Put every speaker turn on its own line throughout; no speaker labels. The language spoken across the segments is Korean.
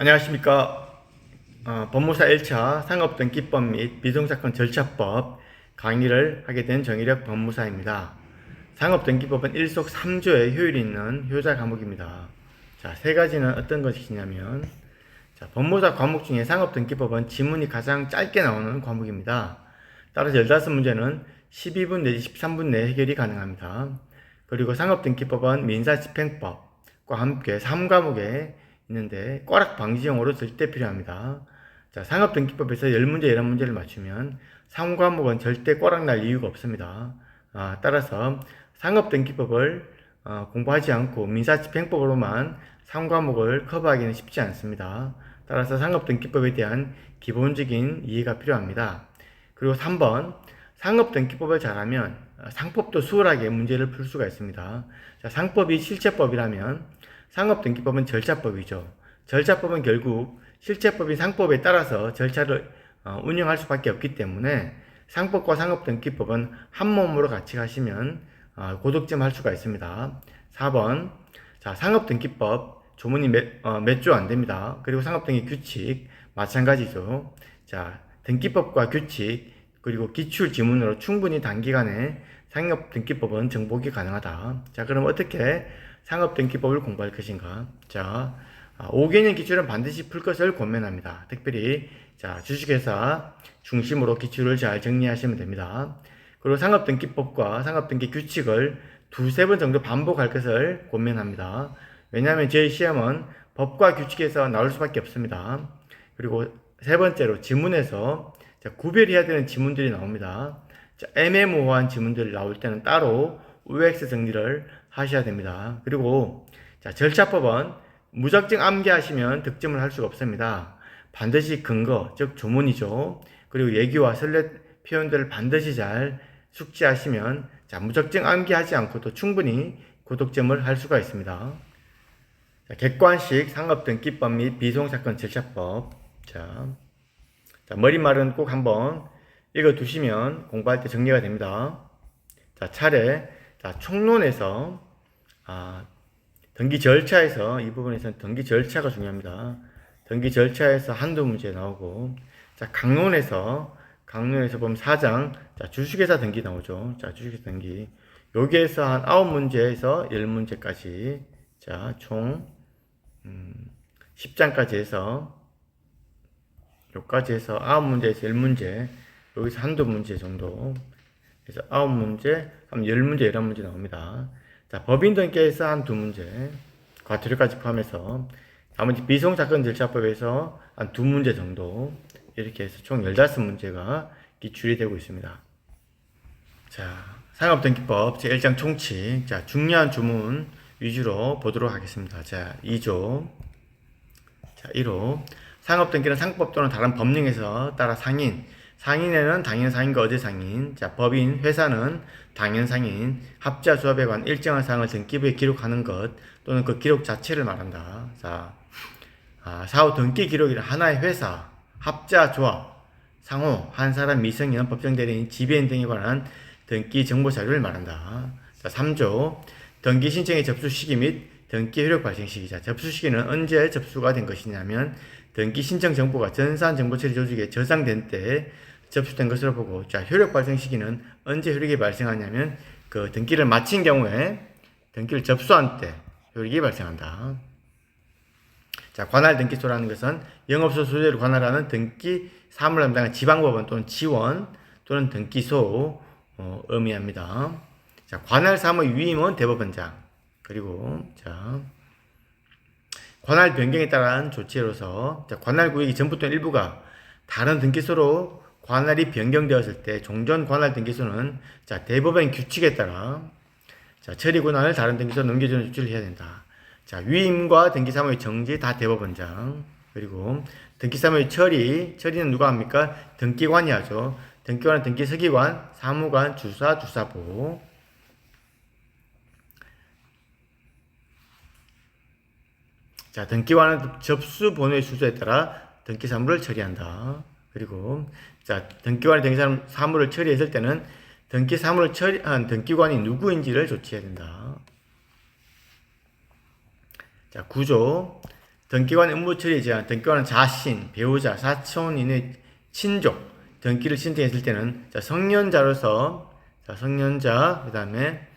안녕하십니까. 어, 법무사 1차 상업등 기법 및 비송사건 절차법 강의를 하게 된 정의력 법무사입니다. 상업등 기법은 일속 3조의 효율이 있는 효자 과목입니다. 자, 세 가지는 어떤 것이냐면, 자, 법무사 과목 중에 상업등 기법은 지문이 가장 짧게 나오는 과목입니다. 따라서 15문제는 12분 내지 13분 내에 해결이 가능합니다. 그리고 상업등기법은 민사집행법과 함께 3과목에 있는데 꽈락 방지용으로 절대 필요합니다. 자, 상업 등기법에서 10문제, 11문제를 맞추면 3과목은 절대 꽈락 날 이유가 없습니다. 아, 따라서 상업 등기법을 어, 공부하지 않고 민사집행법으로만 3과목을 커버하기는 쉽지 않습니다. 따라서 상업 등기법에 대한 기본적인 이해가 필요합니다. 그리고 3번 상업 등기법을 잘하면 어, 상법도 수월하게 문제를 풀 수가 있습니다. 자, 상법이 실체법이라면 상업등기법은 절차법이죠. 절차법은 결국 실체법인 상법에 따라서 절차를 어, 운영할 수밖에 없기 때문에 상법과 상업등기법은 한 몸으로 같이 가시면 어, 고득점 할 수가 있습니다. 4번 자 상업등기법 조문이 몇조안 됩니다. 그리고 상업등기 규칙 마찬가지죠. 자 등기법과 규칙 그리고 기출 지문으로 충분히 단기간에 상업등기법은 정복이 가능하다. 자 그럼 어떻게 상업등기법을 공부할 것인가? 자, 5개년 기출은 반드시 풀 것을 권면합니다. 특별히 자 주식회사 중심으로 기출을 잘 정리하시면 됩니다. 그리고 상업등기법과 상업등기 규칙을 두세 번 정도 반복할 것을 권면합니다. 왜냐하면 저희 시험은 법과 규칙에서 나올 수밖에 없습니다. 그리고 세 번째로 지문에서 자, 구별해야 되는 지문들이 나옵니다. 자, 애매모호한 지문들이 나올 때는 따로 UX 정리를 하셔야 됩니다. 그리고 자, 절차법은 무작정 암기하시면 득점을 할 수가 없습니다. 반드시 근거, 즉 조문이죠. 그리고 얘기와 설렛 표현들을 반드시 잘 숙지하시면 자, 무작정 암기하지 않고도 충분히 고득점을 할 수가 있습니다. 자, 객관식 상업 등기법 및 비송사건 절차법. 자, 자, 머리말은 꼭 한번 읽어 두시면 공부할 때 정리가 됩니다. 자, 차례. 자, 총론에서 아, 등기 절차에서 이 부분에서는 등기 절차가 중요합니다. 등기 절차에서 한두 문제 나오고 자, 강론에서 강론에서 보면 4장 자, 주식회사 등기 나오죠. 자, 주식회사 등기. 여기에서 한 9문제에서 10문제까지 자, 총 음, 10장까지 해서 여기까지 해서 9문제에서 10문제 여기서 한두 문제 정도 그래서 9문제, 그럼 10문제, 11문제 나옵니다. 자, 법인 등기에서 한 두 문제, 과태료까지 포함해서 나머지 비송사건 절차법에서 한 두 문제 정도 이렇게 해서 총 15문제가 기출이 되고 있습니다. 자, 상업등기법 제1장 총칙. 자, 중요한 주문 위주로 보도록 하겠습니다. 자, 2조. 자, 1호. 상업등기는 상법 또는 다른 법령에서 따라 상인, 상인에는 당연상인과 어제상인, 자, 법인, 회사는 당연상인, 합자 수업에 관한 일정한 사항을 등기부에 기록하는 것 또는 그 기록 자체를 말한다. 자, 아, 사후 등기 기록이란 하나의 회사, 합자 조합, 상호, 한 사람 미성년 법정 대리인 지배인 등에 관한 등기 정보 자료를 말한다. 자, 3조 등기 신청의 접수 시기 및 등기 효력 발생 시기자. 접수 시기는 언제 접수가 된 것이냐면 등기 신청 정보가 전산 정보 처리 조직에 저장된 때 접수된 것으로 보고 자 효력 발생 시기는 언제 효력이 발생하냐면 그 등기를 마친 경우에 등기를 접수한 때 효력이 발생한다. 자 관할 등기소라는 것은 영업소 소재를 관할하는 등기 사무를 담당한 지방법원 또는 지원 또는 등기소 어, 의미합니다. 자 관할 사무 위임은 대법원장 그리고 자 관할 변경에 따른 조치로서 자, 관할 구역이 전부 또는 일부가 다른 등기소로 관할이 변경되었을 때 종전 관할 등기소는 자 대법원 규칙에 따라 자 처리 권한을 다른 등기소로 넘겨주는 조치를 해야 된다. 자 위임과 등기사무의 정지 다 대법원장 그리고 등기사무의 처리 처리는 누가 합니까? 등기관이 하죠. 등기관은 등기서기관, 사무관, 주사, 주사부 자, 등기관은 접수 번호의 수수에 따라 등기 사무를 처리한다. 그리고 자, 등기관이 등기 사무를 처리했을 때는 등기 사무를 처리한 등기관이 누구인지를 조치해야 된다. 자, 구조. 등기관 업무 처리에 제한, 등기관은 자신, 배우자, 사촌인의 친족, 등기를 신청했을 때는 자, 성년자로서 자, 성년자 그다음에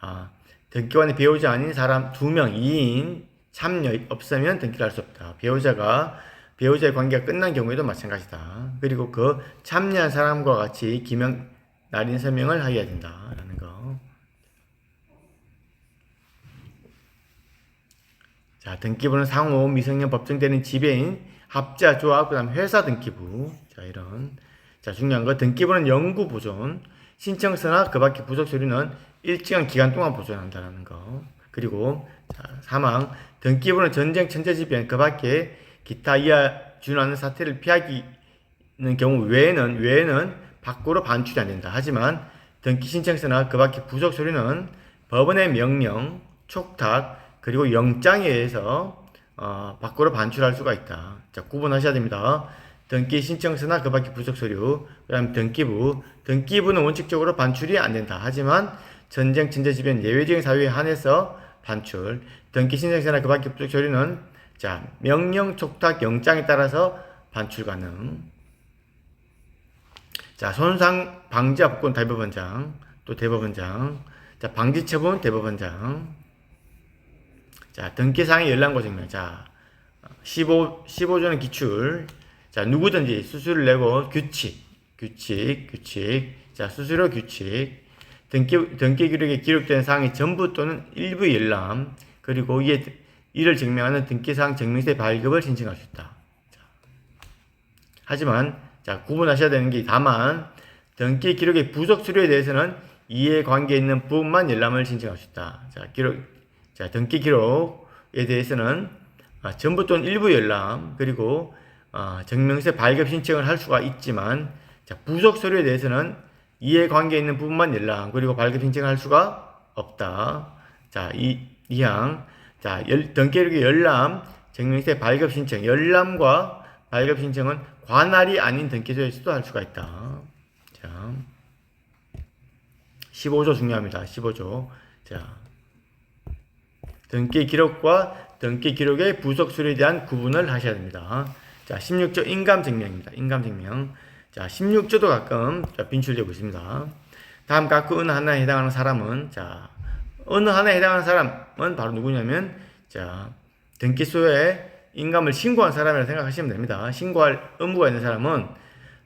아, 등기관의 배우자 아닌 사람 두 명, 2인 참여 없으면 등기를 할 수 없다. 배우자가 배우자의 관계가 끝난 경우에도 마찬가지다. 그리고 그 참여한 사람과 같이 기명 날인 서명을 하여야 된다라는 거. 자, 등기부는 상호 미성년 법정되는 지배인 합자 조합 그다음 회사 등기부. 자, 이런 자, 중요한 거 등기부는 영구 보존, 신청서나 그 밖의 부속 서류는 일정한 기간 동안 보존한다는 거. 그리고 자, 사망 등기부는 전쟁 천재지변 그 밖에 기타 이하 준하는 사태를 피하기는 경우 외에는 외에는 밖으로 반출이 안 된다. 하지만 등기 신청서나 그 밖의 부속 서류는 법원의 명령, 촉탁 그리고 영장에 의해서 어, 밖으로 반출할 수가 있다. 자, 구분하셔야 됩니다. 등기 신청서나 그 밖의 부속 서류, 그다음 등기부, 등기부는 원칙적으로 반출이 안 된다. 하지만 전쟁, 천재지변, 예외적인 사유에 한해서 반출, 등기 신청서나 그 밖의 부속 서류는 자 명령, 촉탁, 영장에 따라서 반출 가능. 자 손상 방지와 복권 대법원장, 또 대법원장, 자 방지 처분 대법원장. 자 등기사항의 열람과 증명. 자 15, 15조는 기출. 자, 누구든지 수수료를 내고 규칙, 규칙, 규칙. 자, 수수료 규칙. 등기, 등기 기록에 기록된 사항이 전부 또는 일부 열람. 그리고 이에, 이를 증명하는 등기사항 증명서의 발급을 신청할 수 있다. 자, 하지만, 자, 구분하셔야 되는 게 다만, 등기 기록의 부속 수료에 대해서는 이해관계에 있는 부분만 열람을 신청할 수 있다. 자, 기록, 자, 등기 기록에 대해서는 아, 전부 또는 일부 열람, 그리고 어, 증명서 발급 신청을 할 수가 있지만 자, 부속 서류에 대해서는 이해관계에 있는 부분만 열람 그리고 발급 신청을 할 수가 없다. 자, 이 이항 자, 열, 등기록의 열람, 증명서의 발급 신청, 열람과 발급 신청은 관할이 아닌 등기소에서도 할 수가 있다. 자, 15조 중요합니다. 15조. 자, 등기 기록과 등기 기록의 부속 수료에 대한 구분을 하셔야 됩니다. 자, 16조 인감 증명입니다. 인감 증명. 자, 16조도 가끔 자, 빈출되고 있습니다. 다음 각 어느 하나에 해당하는 사람은 자, 어느 하나에 해당하는 사람은 바로 누구냐면 자, 등기소에 인감을 신고한 사람이라 생각하시면 됩니다. 신고할 의무가 있는 사람은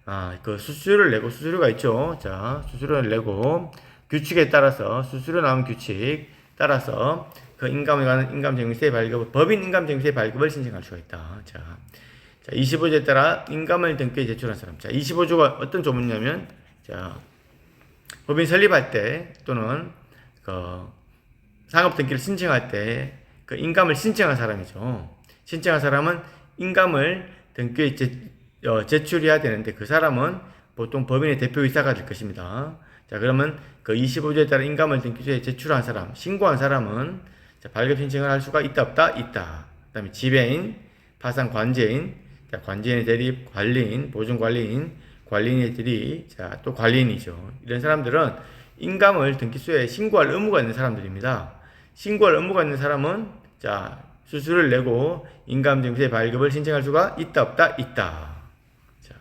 아, 그 수수료를 내고 수수료가 있죠. 자, 수수료를 내고 규칙에 따라서 수수료 나온 규칙 따라서 그 인감에 관한 인감증명서의 발급, 법인 인감증명서의 발급을 신청할 수가 있다. 자, 자 25조에 따라 인감을 등기에 제출한 사람. 자, 25조가 어떤 조문이냐면, 자, 법인 설립할 때 또는 그 상업 등기를 신청할 때 그 인감을 신청한 사람이죠. 신청한 사람은 인감을 등기에 제, 어, 제출해야 되는데 그 사람은 보통 법인의 대표이사가 될 것입니다. 자, 그러면 그 25조에 따라 인감을 등기소에 제출한 사람, 신고한 사람은 자, 발급 신청을 할 수가 있다 없다 있다. 그다음에 지배인, 파산 관제인, 자, 관제인의 대립, 관리인, 보증 관리인, 관리인의 대립, 자, 또 관리인이죠. 이런 사람들은 인감을 등기소에 신고할 의무가 있는 사람들입니다. 신고할 의무가 있는 사람은 자, 수수료를 내고 인감 등기소에 발급을 신청할 수가 있다 없다 있다. 자.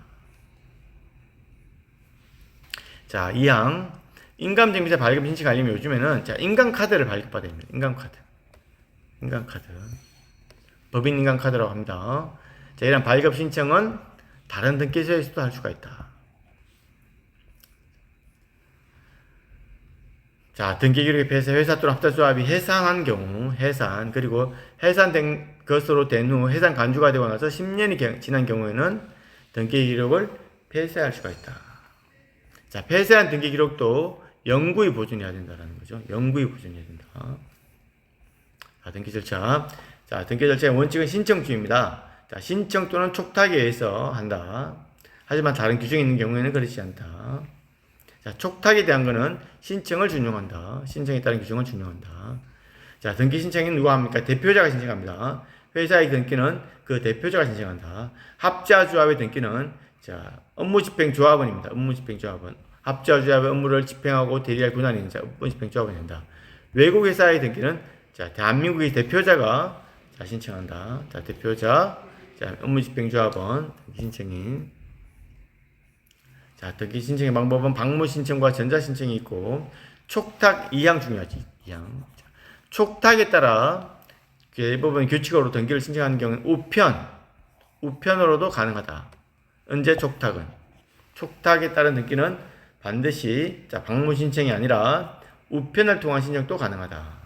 자, 이항 인감 증명서 발급 신청하려면 요즘에는 자, 인감 카드를 발급받아야 됩니다. 인감 카드. 인감 카드. 법인 인감 카드라고 합니다. 자, 이런 발급 신청은 다른 등기소에서도 할 수가 있다. 자, 등기 기록에 비해서 회사 또는 합작조합이 해산한 경우, 해산, 그리고 해산된 것으로 된 후 해산 간주가 되고 나서 10년이 지난 경우에는 등기 기록을 폐쇄할 수가 있다. 자, 폐쇄한 등기 기록도 영구히 보존해야 된다는 거죠. 영구히 보존해야 된다. 자, 등기 절차. 자, 등기 절차의 원칙은 신청주입니다. 자, 신청 또는 촉탁에 의해서 한다. 하지만 다른 규정이 있는 경우에는 그렇지 않다. 자, 촉탁에 대한 거는 신청을 준용한다. 신청에 따른 규정을 준용한다. 자, 등기 신청은 누가 합니까? 대표자가 신청합니다. 회사의 등기는 그 대표자가 신청한다. 합자조합의 등기는 자, 업무집행조합원입니다. 업무집행조합원. 합자조합의 업무를 집행하고 대리할 권한이 있는 자, 업무집행조합원이 된다. 외국 회사의 등기는 자, 대한민국의 대표자가 자, 자, 신청한다. 자, 대표자. 자, 업무집행조합원 신청인. 자, 등기 신청의 방법은 방문 신청과 전자 신청이 있고 촉탁 이항 중요하지. 이항. 자, 촉탁에 따라 대부분 규칙으로 등기를 신청하는 경우는 우편, 우편으로도 가능하다. 언제 촉탁은? 촉탁에 따른 등기는 반드시 자, 방문 신청이 아니라 우편을 통한 신청도 가능하다.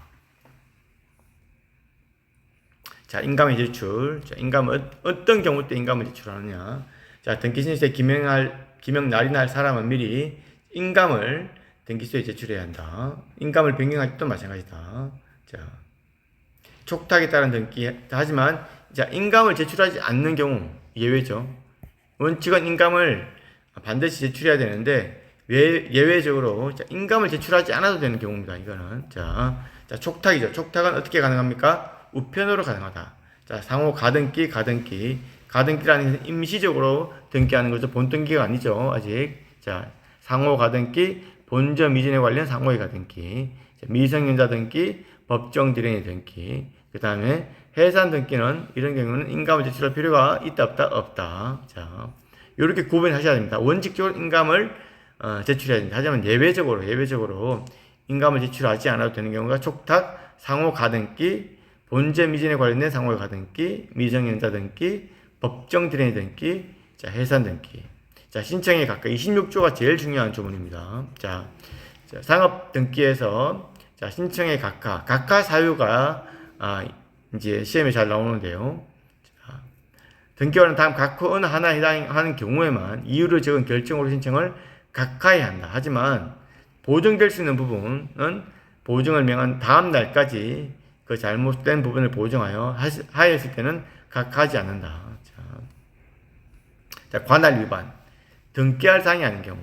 자, 인감의 제출. 자, 인감은 어떤 경우 때 인감을 제출하느냐? 자, 등기 신청에 기명할 기명 날이나 할 사람은 미리 인감을 등기소에 제출해야 한다. 인감을 변경할 때도 마찬가지다. 자, 촉탁에 따른 등기 하지만 자, 인감을 제출하지 않는 경우 예외죠. 원칙은 인감을 반드시 제출해야 되는데 왜 예외 적으로 자, 인감을 제출하지 않아도 되는 경우입니다. 이거는 자, 자 촉탁이죠. 촉탁은 어떻게 가능합니까? 우편으로 가능하다. 자, 상호 가등기, 가등기. 가등기라는 것은 임시적으로 등기하는 거죠. 본 등기가 아니죠. 아직. 자, 상호 가등기, 본점 이전에 관련 상호의 가등기. 자, 미성년자 등기, 법정 dir행의 등기. 그 다음에 해산 등기는 이런 경우는 인감을 제출할 필요가 있다 없다 없다. 자, 이렇게 구분하셔야 됩니다. 원칙적으로 인감을 어, 제출해야 됩니다. 하지만 예외적으로 예외적으로 인감을 제출하지 않아도 되는 경우가 촉탁, 상호 가등기, 본점 이전에 관련된 상호의 가등기, 미성년자 등기, 법정 dir행 등기, 자 해산 등기. 자 신청에 각각 26조가 제일 중요한 조문입니다. 자, 자 상업 등기에서 자 신청에 각하 각하 사유가 아 이제 시험에 잘 나오는데요. 자, 등기와는 다음 각호 어느 하나에 해당하는 경우에만 이유를 적은 결정으로 신청을 각하에 한다. 하지만 보정될 수 있는 부분은 보증을 명한 다음 날까지 그 잘못된 부분을 보정하여 하시- 하였을 때는 각하지 않는다. 자, 자, 관할 위반. 등기할 사항이 아닌 경우.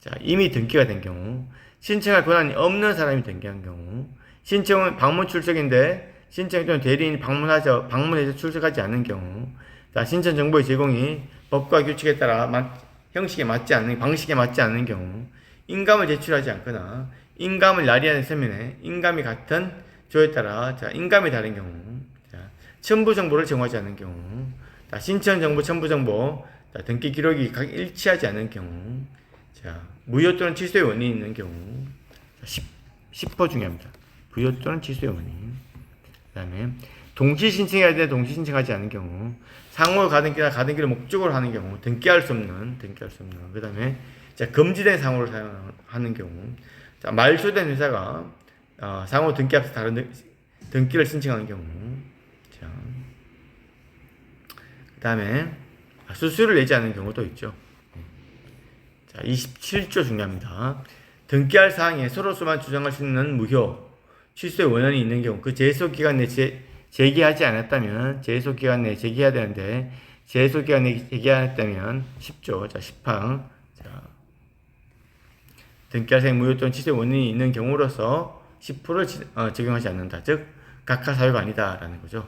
자, 이미 등기가 된 경우. 신청할 권한이 없는 사람이 등기한 경우. 신청은 방문 출석인데 신청 또는 대리인이 방문하죠. 방문해서 출석하지 않는 경우. 자, 신청 정보의 제공이 법과 규칙에 따라 맞- 형식에 맞지 않는, 방식에 맞지 않는 경우. 인감을 제출하지 않거나 인감을 날이하는 서면에 인감이 같은 조에 따라 자, 인감이 다른 경우. 자, 첨부 정보를 정하지 않는 경우. 자, 신청 정보, 첨부 정보, 자, 등기 기록이 각 일치하지 않는 경우. 자, 무효 또는 취소의 원인이 있는 경우. 자, 10, 10% 중요합니다. 무효 또는 취소의 원인. 그 다음에, 동시 신청해야 되는데 동시 신청하지 않는 경우. 상호 가등기나 가등기를 목적으로 하는 경우. 등기할 수 없는, 등기할 수 없는. 그 다음에, 자, 금지된 상호를 사용하는 경우. 자, 말소된 회사가, 어, 상호 등기 앞에서 다른 등- 등기를 신청하는 경우. 자, 그 다음에, 수수료를 내지 않는 경우도 있죠. 자, 27조 중요합니다. 등기할 사항에 서로서만 주장할 수 있는 무효, 취소의 원한이 있는 경우, 그 제소 기간 내에 제, 제기하지 않았다면, 제소 기간 내에 제기해야 되는데, 제소 기간 내에 제기하였다면, 10조, 자, 10항, 자, 등기할 사항 무효 또는 취소의 원인이 있는 경우로서 10%를 지- 어, 적용하지 않는다. 즉, 각하 사유가 아니다라는 거죠.